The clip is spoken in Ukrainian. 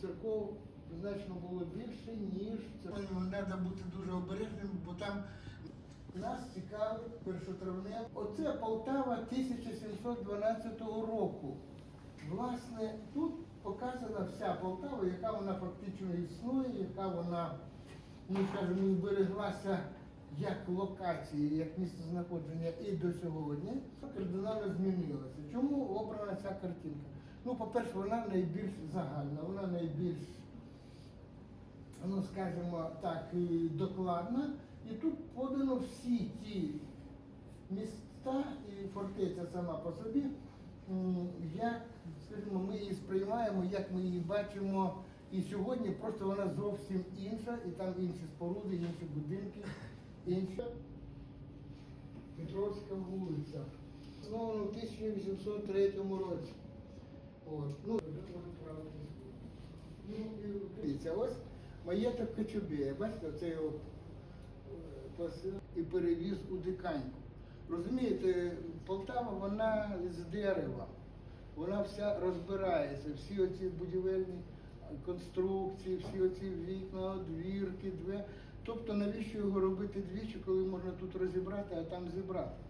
церков значно було більше, ніж церков. Треба бути дуже обережним, бо там нас цікавить першотравнева. Оце Полтава 1712 року. Власне, тут показана вся Полтава, яка вона фактично існує, яка вона, ну скажімо, збереглася як локації, як місце знаходження і до сьогодні, кардинально змінилося. Чому обрана ця картинка? Ну, по-перше, вона найбільш загальна, вона найбільш, ну скажімо так, докладна. І тут подано всі ті міста і фортеця сама по собі, як, скажімо, ми її сприймаємо, як ми її бачимо. І сьогодні просто вона зовсім інша, і там інші споруди, інші будинки, інша. Петровська вулиця. Знову в 1803 році. От. Ну, вже може правити. Ну, і дивіться, ось маєток Кочубея. Бачите, це його е, і перевіз у диканьку. Розумієте, Полтава вона з дерева, вона вся розбирається, всі оці будівельні конструкції, всі оці вікна, одвірки, двері. Тобто навіщо його робити двічі, коли можна тут розібрати, а там зібрати?